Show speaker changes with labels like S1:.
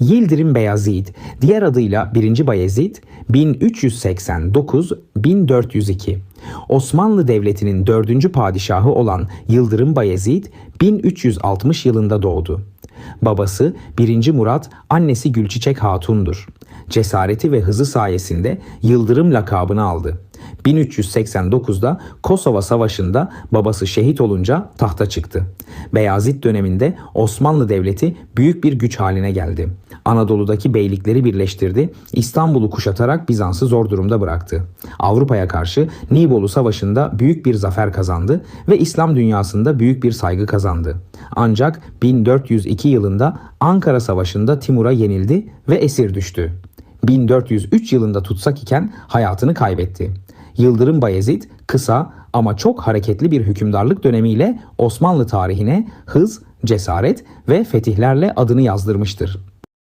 S1: Yıldırım Beyazıt, diğer adıyla 1. Bayezid 1389-1402. Osmanlı Devleti'nin 4. padişahı olan Yıldırım Bayezid 1360 yılında doğdu. Babası 1. Murat, annesi Gülçiçek Hatun'dur. Cesareti ve hızı sayesinde Yıldırım lakabını aldı. 1389'da Kosova Savaşı'nda babası şehit olunca tahta çıktı. Beyazıt döneminde Osmanlı Devleti büyük bir güç haline geldi. Anadolu'daki beylikleri birleştirdi, İstanbul'u kuşatarak Bizans'ı zor durumda bıraktı. Avrupa'ya karşı Nibolu Savaşı'nda büyük bir zafer kazandı ve İslam dünyasında büyük bir saygı kazandı. Ancak 1402 yılında Ankara Savaşı'nda Timur'a yenildi ve esir düştü. 1403 yılında tutsak iken hayatını kaybetti. Yıldırım Bayezid kısa ama çok hareketli bir hükümdarlık dönemiyle Osmanlı tarihine hız, cesaret ve fetihlerle adını yazdırmıştır.